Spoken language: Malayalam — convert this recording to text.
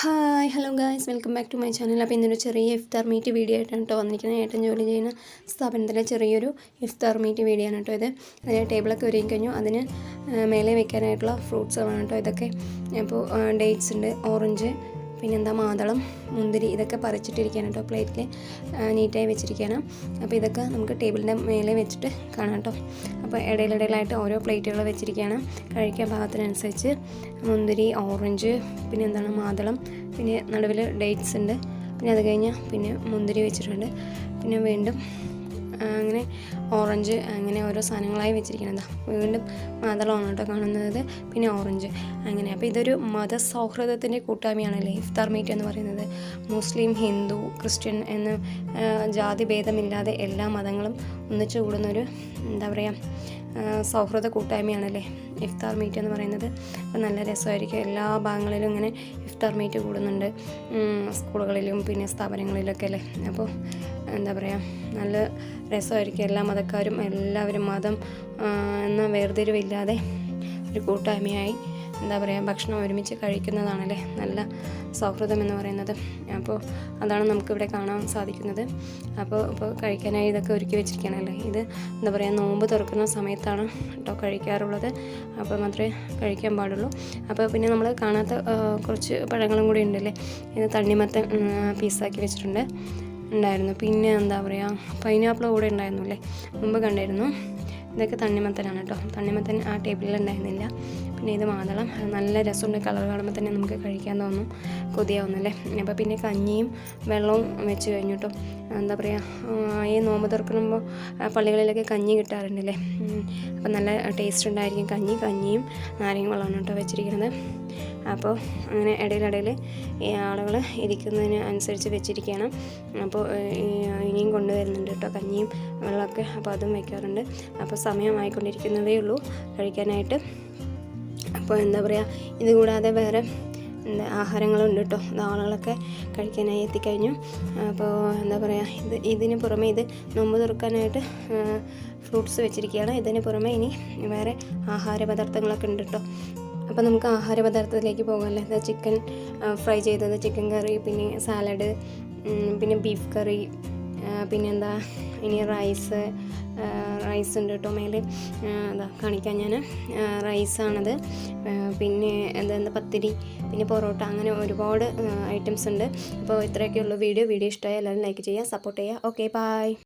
Hi hello guys. Welcome back to my channel. അപ്പോൾ ഇന്നൊരു ചെറിയ ഇഫ്താർ മീറ്റ് വീഡിയോ ആയിട്ടാണ് കേട്ടോ വന്നിരിക്കുന്നത്. ഏട്ടൻ ജോലി ചെയ്യുന്ന സ്ഥാപനത്തിലെ ചെറിയൊരു ഇഫ്താർ മീറ്റ് വീഡിയോ ആണ് കേട്ടോ ഇത്. അതിന് ടേബിളൊക്കെ ഒരുങ്ങി കഴിഞ്ഞു. അതിന് മേലെ വെക്കാനായിട്ടുള്ള ഫ്രൂട്ട്സ് വേണം കേട്ടോ ഇതൊക്കെ. അപ്പോൾ ഡേറ്റ്സ് ഉണ്ട്. ഓറഞ്ച് പിന്നെന്താ മാതളം മുന്തിരി ഇതൊക്കെ പറിച്ചിട്ടിരിക്കുകയാണ് കേട്ടോ പ്ലേറ്റിൽ നീറ്റായി വെച്ചിരിക്കുകയാണ്. അപ്പോൾ ഇതൊക്കെ നമുക്ക് ടേബിളിന്റെ മേലെ വെച്ചിട്ട് കാണാം കേട്ടോ. അപ്പോൾ ഇടയിലിടയിലായിട്ട് ഓരോ പ്ലേറ്റുകൾ വെച്ചിരിക്കുകയാണ്. കഴിക്കാൻ ഭാഗത്തിനനുസരിച്ച് മുന്തിരി ഓറഞ്ച് പിന്നെ എന്താണ് മാതളം പിന്നെ നടുവിൽ ഡേറ്റ്സ് ഉണ്ട്. പിന്നെ അത് കഴിഞ്ഞ് പിന്നെ മുന്തിരി വെച്ചിട്ടുണ്ട്. പിന്നെ വീണ്ടും അങ്ങനെ ഓറഞ്ച് അങ്ങനെ ഓരോ സാധനങ്ങളായി വെച്ചിരിക്കുന്നത്. വീണ്ടും മാതളമാണ് കേട്ടോ കാണുന്നത്. പിന്നെ ഓറഞ്ച് അങ്ങനെ. അപ്പോൾ ഇതൊരു മതസൗഹൃദത്തിന്റെ കൂട്ടായ്മയാണല്ലേ? ഇഫ്താർ മീറ്റ് എന്ന് പറയുന്നത്. മുസ്ലിം ഹിന്ദു ക്രിസ്ത്യൻ എന്ന് ജാതി ഭേദമില്ലാതെ എല്ലാ മതങ്ങളും ഒന്നിച്ചു കൂടുന്നൊരു എന്താ പറയുക സൗഹൃദ കൂട്ടായ്മയാണല്ലേ ഇഫ്താർ മീറ്റ് എന്ന് പറയുന്നത്. അപ്പം നല്ല രസമായിരിക്കും. എല്ലാ ഭാഗങ്ങളിലും ഇങ്ങനെ ഇഫ്താർ മീറ്റ് കൂടുന്നുണ്ട്. സ്കൂളുകളിലും പിന്നെ സ്ഥാപനങ്ങളിലൊക്കെ അല്ലേ? അപ്പോൾ എന്താ പറയുക നല്ല രസമായിരിക്കും. എല്ലാ മതക്കാരും എല്ലാവരും മതം എന്ന വേർതിരിവില്ലാതെ ഒരു കൂട്ടായ്മയായി എന്താ പറയുക ഭക്ഷണം ഒരുമിച്ച് കഴിക്കുന്നതാണല്ലേ നല്ല സൗഹൃദം എന്ന് പറയുന്നത്. അപ്പോൾ അതാണ് നമുക്കിവിടെ കാണാൻ സാധിക്കുന്നത്. അപ്പോൾ ഇപ്പോൾ കഴിക്കാനായി ഇതൊക്കെ ഒരുക്കി വെച്ചിരിക്കുകയാണല്ലേ. ഇത് എന്താ പറയുക നോമ്പ് തുറക്കുന്ന സമയത്താണ് കേട്ടോ കഴിക്കാറുള്ളത്. അപ്പോൾ മാത്രമേ കഴിക്കാൻ പാടുള്ളൂ. അപ്പോൾ പിന്നെ നമ്മൾ കാണാത്ത കുറച്ച് പഴങ്ങളും കൂടി ഉണ്ടല്ലേ. ഇത് തണ്ണിമത്തൻ പീസാക്കി വെച്ചിട്ടുണ്ട്. ഉണ്ടായിരുന്നു. പിന്നെ എന്താ പറയുക പൈനാപ്പിൾ കൂടെ ഉണ്ടായിരുന്നു അല്ലേ. മുമ്പ് കണ്ടായിരുന്നു ഇതൊക്കെ തണ്ണിമത്തനാണ് കേട്ടോ. തണ്ണിമത്തൻ ആ ടേബിളിൽ ഉണ്ടായിരുന്നില്ല. പിന്നെ ഇത് മാതളം. നല്ല രസമുണ്ട്. കളർ കാണുമ്പോൾ തന്നെ നമുക്ക് കഴിക്കാൻ തോന്നും. കൊതിയാവുന്നല്ലേ? അപ്പോൾ പിന്നെ കഞ്ഞിയും വെള്ളവും വെച്ച് കഴിഞ്ഞിട്ടും എന്താ പറയുക ഈ നോമ്പ് തുറക്കുമ്പോൾ പള്ളികളിലൊക്കെ കഞ്ഞി കിട്ടാറുണ്ടല്ലേ? അപ്പം നല്ല ടേസ്റ്റ് ഉണ്ടായിരിക്കും. കഞ്ഞി കഞ്ഞിയും നാരങ്ങ വെള്ളമാണ് കേട്ടോ വെച്ചിരിക്കുന്നത്. അപ്പോൾ അങ്ങനെ ഇടയിലിടയിൽ ഈ ആളുകൾ ഇരിക്കുന്നതിന് അനുസരിച്ച് വെച്ചിരിക്കുകയാണ്. അപ്പോൾ ഇനിയും കൊണ്ടുവരുന്നുണ്ട് കേട്ടോ കഞ്ഞിയും വെള്ളമൊക്കെ. അപ്പോൾ അതും വയ്ക്കാറുണ്ട് അപ്പോൾ സമയമായിക്കൊണ്ടിരിക്കുന്നതേ ഉള്ളൂ. കഴിക്കാനായിട്ട്. അപ്പോൾ എന്താ പറയുക ഇത് കൂടാതെ വേറെ എന്താ ആഹാരങ്ങളുണ്ട് കേട്ടോ അത് ആളുകളൊക്കെ കഴിക്കാനായി എത്തിക്കഴിഞ്ഞു. അപ്പോൾ എന്താ പറയുക ഇത് ഇതിന് പുറമെ ഇത് നോമ്പ് തുറക്കാനായിട്ട് ഫ്രൂട്ട്സ് വെച്ചിരിക്കുകയാണ് ഇതിന് പുറമെ ഇനി വേറെ ആഹാര പദാർത്ഥങ്ങളൊക്കെ ഉണ്ട് കേട്ടോ അപ്പോൾ നമുക്ക് ആഹാര പദാർത്ഥത്തിലേക്ക് പോകാമല്ലേ അതായത് ചിക്കൻ ഫ്രൈ ചെയ്തത് ചിക്കൻ കറി പിന്നെ സാലഡ് പിന്നെ ബീഫ് കറി പിന്നെന്താ ഇനി റൈസ് റൈസ് ഉണ്ട് കേട്ടോ മേലെ. അതാ കാണിക്കാൻ ഞാൻ. റൈസാണത്. പിന്നെ എന്താ പത്തിരി പിന്നെ പൊറോട്ട അങ്ങനെ ഒരുപാട് ഐറ്റംസ് ഉണ്ട്. അപ്പോൾ ഇത്രയൊക്കെയുള്ള വീഡിയോ. വീഡിയോ ഇഷ്ടമായി എല്ലാവരും ലൈക്ക് ചെയ്യുക സപ്പോർട്ട് ചെയ്യുക. Okay bye